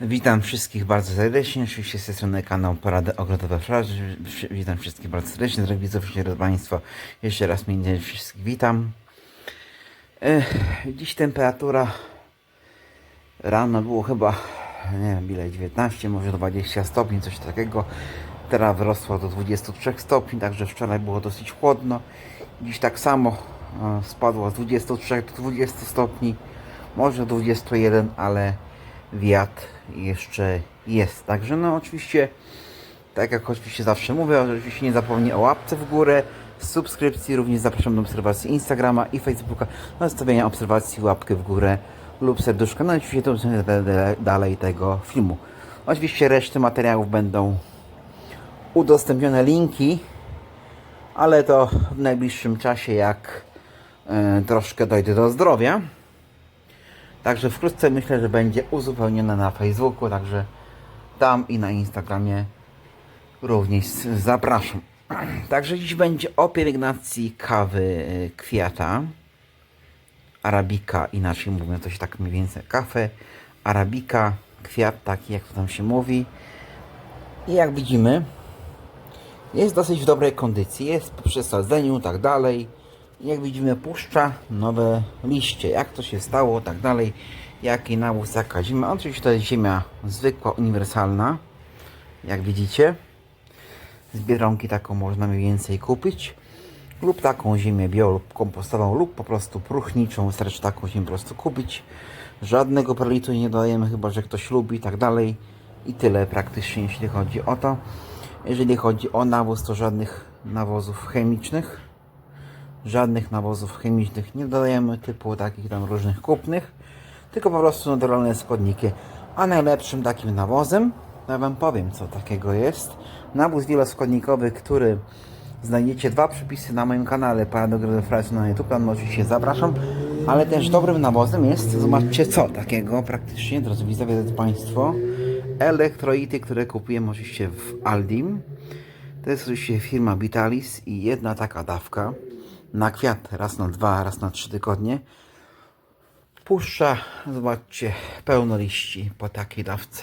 Witam wszystkich bardzo serdecznie. Oczywiście z tej strony kanał Porady Ogrodowe Fraży. Witam wszystkich bardzo serdecznie. Drogi widzów, drodzy Państwo, jeszcze raz mnie wszystkich witam. Dziś temperatura rano było chyba, nie wiem ile, 19, może 20 stopni, coś takiego. Teraz wyrosło do 23 stopni, także wczoraj było dosyć chłodno. Dziś tak samo e, spadło z 23 do 20 stopni, może 21, ale wiatr jeszcze jest. Także no oczywiście, tak jak oczywiście zawsze mówię, oczywiście nie zapomnij o łapce w górę, subskrypcji, również zapraszam do obserwacji Instagrama i Facebooka, do zostawienia obserwacji, łapkę w górę lub serduszka, no i oczywiście to dalej tego filmu. Oczywiście reszty materiałów będą udostępnione linki, ale to w najbliższym czasie, jak e, troszkę dojdę do zdrowia. Także wkrótce myślę, że będzie uzupełnione na Facebooku, także tam i na Instagramie również zapraszam. Także dziś będzie o pielęgnacji kawy y, kwiata. Arabika, inaczej mówiąc, to się tak mniej więcej kawę. Arabika, kwiat taki, jak to tam się mówi. I jak widzimy, jest dosyć w dobrej kondycji. Jest po przesadzeniu, tak dalej. Jak widzimy, puszcza nowe liście. Jak to się stało, tak dalej. Jaki nawóz, jaka zima. Oczywiście to jest ziemia zwykła, uniwersalna. Jak widzicie. Z taką można mniej więcej kupić. Lub taką ziemię bio lub kompostową, lub po prostu próchniczą. Wystarczy taką ziemię po prostu kupić. Żadnego perlitu nie dodajemy, chyba że ktoś lubi tak dalej. I tyle praktycznie, jeśli chodzi o to. Jeżeli chodzi o nawóz, to żadnych nawozów chemicznych żadnych nawozów chemicznych nie dodajemy, typu takich tam różnych kupnych, tylko po prostu naturalne składniki. A najlepszym takim nawozem, ja Wam powiem co takiego jest, nawóz wieloskładnikowy, który znajdziecie dwa przepisy na moim kanale Paradogrody Fresh na YouTube, tam oczywiście zapraszam, ale też dobrym nawozem jest, zobaczcie co takiego praktycznie, drodzy widzowie, Państwo, elektrolity, które kupiłem oczywiście w Aldim. To jest oczywiście firma Vitalis i jedna taka dawka na kwiat raz na dwa, raz na trzy tygodnie. Puszcza, zobaczcie, pełno liści po takiej dawce.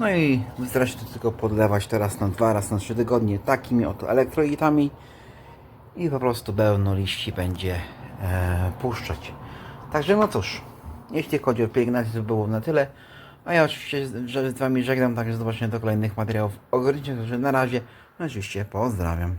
No i wystarczy to tylko podlewać teraz na dwa, raz na trzy tygodnie takimi oto elektrolitami i po prostu pełno liści będzie e, puszczać. Także no cóż, jeśli chodzi o pielęgnację, to było na tyle. A ja oczywiście że z Wami żegnam, także zobaczenia do kolejnych materiałów ogrodniczych. Także na razie, no oczywiście pozdrawiam.